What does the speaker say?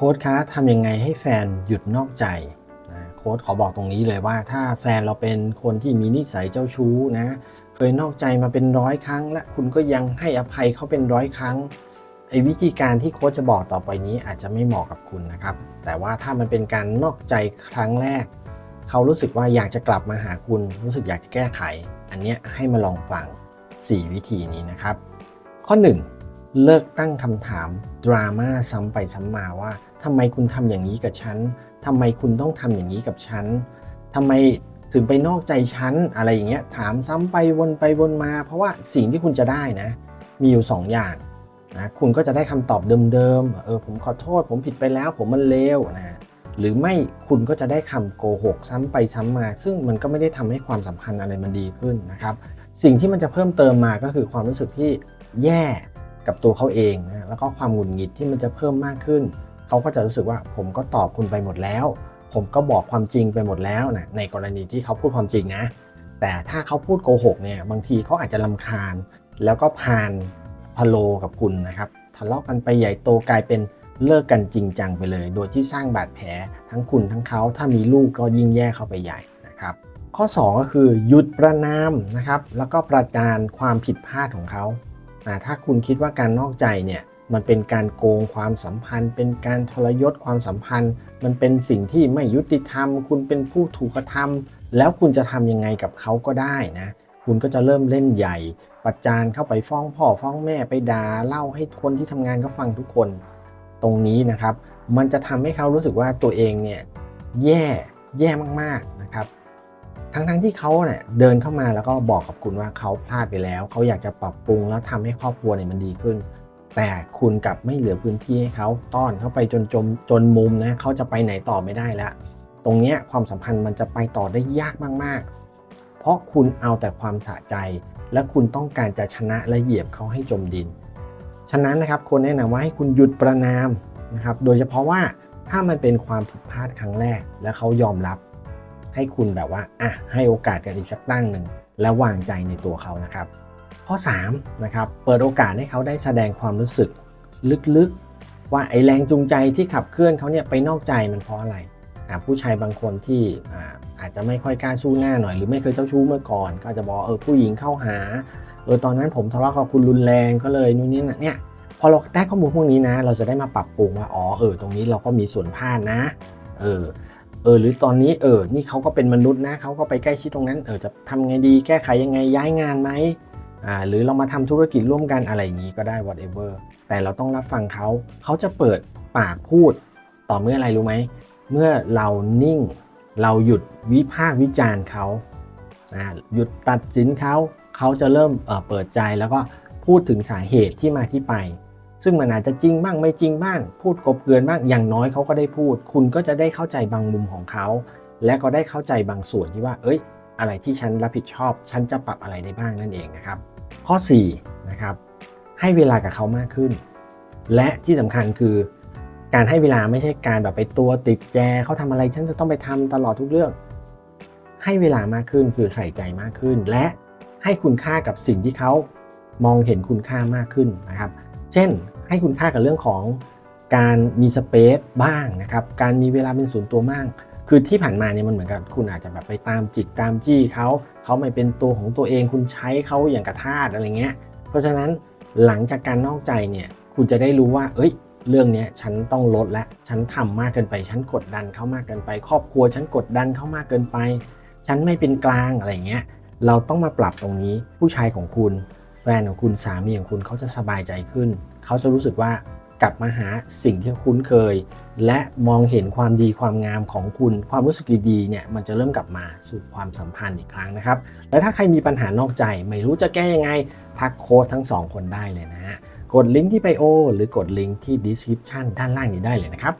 โค้ดคะทำยังไงให้แฟนหยุดนอกใจนะโค้ดขอบอกตรงนี้เลยว่า ถ้าแฟนเราเป็นคนที่มีนิสัยเจ้าชู้นะเคยนอกใจมาเป็นร้อยครั้ง และคุณก็ยังให้อภัยเขาเป็นร้อยครั้งไอ้วิธีการที่โค้ชจะบอกต่อไปนี้อาจจะไม่เหมาะกับคุณนะครับ แต่ว่าถ้ามันเป็นการนอกใจครั้งแรก เขารู้สึกว่าอยากจะกลับมาหาคุณ รู้สึกอยากจะแก้ไข อันเนี้ยให้มาลองฟัง 4 วิธีนี้นะครับ ข้อ 1 เลิกตั้งคำถามดราม่าซ้ำไปซ้ำมาว่า ทำไมคุณทำอย่างนี้กับฉันทำไมคุณต้องทำอย่างนี้กับฉันทำไมถึงไปนอกใจฉันอะไรอย่างเงี้ยถามซ้ำไปวนไปวนมา เพราะว่าสิ่งที่คุณจะได้นะ มีอยู่ 2 อย่างนะคุณก็จะได้คำตอบเดิมๆเออผมขอโทษ ผมผิดไปแล้ว ผมมันเลวนะหรือไม่คุณก็จะได้คำโกหกซ้ำไปซ้ำมา ซึ่งมันก็ไม่ได้ทำให้ความสัมพันธ์อะไรมันดีขึ้นนะครับ สิ่งที่มันจะเพิ่มเติมมาก็คือความรู้สึกที่แย่กับตัวเขาเองนะแล้วก็ความหงุดหงิดที่มันจะเพิ่มมากขึ้น เขาก็จะรู้สึกว่าผมก็ตอบคุณไปหมดแล้ว ผมก็บอกความจริงไปหมดแล้วนะในกรณีที่เขาพูดความจริงนะ แต่ถ้าเขาพูดโกหกเนี่ยบางทีเขาอาจจะลำคาญ แล้วก็พานพะโลกับคุณนะครับทะเลาะกันไปใหญ่โตกลายเป็นเลิกกันจริงจังไปเลย โดยที่สร้างบาดแผลทั้งคุณทั้งเขาถ้ามีลูกก็ยิ่งแย่เข้าไปใหญ่นะครับ ข้อ 2 ก็คือหยุดประนามนะครับแล้วก็ประจานความผิดพลาดของเขาอ่าถ้าคุณคิดว่าการนอกใจเนี่ย มันเป็นการโกงความสัมพันธ์ เป็นการทรยศความสัมพันธ์ มันเป็นสิ่งที่ไม่ยุติธรรม คุณเป็นผู้ถูกกระทำแล้วคุณจะทำยังไงกับเขาก็ได้นะคุณก็จะเริ่มเล่นใหญ่ ประจานเข้าไปฟ้องพ่อฟ้องแม่ไปด่าเล่าให้คนที่ทำงานเขาฟังทุกคน ตรงนี้นะครับ มันจะทำให้เขารู้สึกว่าตัวเองเนี่ยแย่แย่มากๆนะครับทั้งๆที่เขาเนี่ยเดินเข้ามาแล้วก็บอกกับคุณว่าเขาพลาดไปแล้ว เขาอยากจะปรับปรุงแล้วทำให้ครอบครัวเนี่ยมันดีขึ้น แต่คุณกลับไม่เหลือพื้นที่ให้เขาต้อนเข้าไปจนจมจนมุมนะเขาจะไปไหนต่อไม่ได้แล้ว ตรงนี้ความสัมพันธ์มันจะไปต่อได้ยากมาก ๆ เพราะคุณเอาแต่ความสะใจ และคุณต้องการจะชนะและเหยียบเขาให้จมดิน ฉะนั้นนะครับคนแนะนำว่าให้คุณหยุดประนามนะครับ โดยเฉพาะว่าถ้ามันเป็นความผิดพลาดครั้งแรก และเขายอมรับ ให้คุณแบบว่าอะให้โอกาสกันอีกสักตั้งหนึ่งแล้ววางใจในตัวเขานะครับ ข้อ3นะครับเปิดโอกาสให้เขาได้แสดงความรู้สึกลึกๆ ว่าไอแรงจูงใจที่ขับเคลื่อนเขาเนี่ยไปนอกใจมันเพราะอะไรผู้ชายบางคนที่อาจจะไม่ค่อยกล้าสู้หน้าหน่อย หรือไม่เคยเจ้าชู้เมื่อก่อน ก็จะบอกเออผู้หญิงเข้าหาเออตอนนั้นผมทะเลาะกับคุณรุนแรงก็เลยนู่นนี่นะเนี่ยพอเราได้ข้อมูลพวกนี้นะ เราจะได้มาปรับปรุงว่าอ๋อเออตรงนี้เราก็มีส่วนพลาดนะเออเออหรือตอนนี้เออนี่เขาก็เป็นมนุษย์นะเขาก็ไปใกล้ชิดตรงนั้นเออจะทำไงดีแก้ไขยังไงย้ายงานไหม อ่าหรือเรามาทำธุรกิจร่วมกันอะไรอย่างนี้ก็ได้ whatever แต่เราต้องรับฟังเขา เขาจะเปิดปากพูด ต่อเมื่ออะไรรู้ไหม เมื่อเรานิ่ง เราหยุดวิพากษ์วิจารณ์เขาอ่าหยุดตัดสินเขาเขาจะเริ่มเเปิดใจแล้วก็พูดถึงสาเหตุที่มาที่ไป ซึ่งมันอาจจะจริงบ้างไม่จริงบ้าง พูดกบเกลือนบ้างอย่างน้อยเขาก็ได้พูด คุณก็จะได้เข้าใจบางมุมของเขา และก็ได้เข้าใจบางส่วนที่ว่า เอ้ย อะไรที่ฉันรับผิดชอบ ฉันจะปรับอะไรได้บ้างนั่นเองนะครับ ข้อ4นะครับให้เวลากับเขามากขึ้น และที่สำคัญคือการให้เวลาไม่ใช่การแบบไปตัวติดแจเขาทำอะไรฉันจะต้องไปทำตลอดทุกเรื่อง ให้เวลามากขึ้นคือใส่ใจมากขึ้น และให้คุณค่ากับสิ่งที่เขามองเห็นคุณค่ามากขึ้นนะครับ เช่น ให้คุณค่ากับเรื่องของการมีสเปซบ้างนะครับ การมีเวลาเป็นส่วนตัวมาก คือที่ผ่านมาเนี่ยมันเหมือนกับคุณอาจจะแบบไปตามจิกตามจี้เขาเขาไม่เป็นตัวของตัวเองคุณใช้เขาอย่างกระทาสอะไรเงี้ย เพราะฉะนั้นหลังจากการนอกใจเนี่ยคุณจะได้รู้ว่า เอ้ย เรื่องเนี้ยฉันต้องลดและฉันทำมากเกินไป ฉันกดดันเขามากเกินไป ครอบครัวฉันกดดันเขามากเกินไป ฉันไม่เป็นกลางอะไรเงี้ยเราต้องมาปรับตรงนี้ผู้ชายของคุณ แฟนของคุณสามีของคุณเขาจะสบายใจขึ้น เขาจะรู้สึกว่า กลับมาหาสิ่งที่คุ้นเคย และมองเห็นความดีความงามของคุณ ความรู้สึกดีๆเนี่ยมันจะเริ่มกลับมาสู่ความสัมพันธ์อีกครั้งนะครับ และถ้าใครมีปัญหานอกใจไม่รู้จะแก้ยังไงทักโค้ดทั้งสองคนได้เลยนะฮะกดลิงก์ที่ไบโอหรือกดลิงก์ที่ดีสคริปชันด้านล่างนี้ได้เลยนะครับ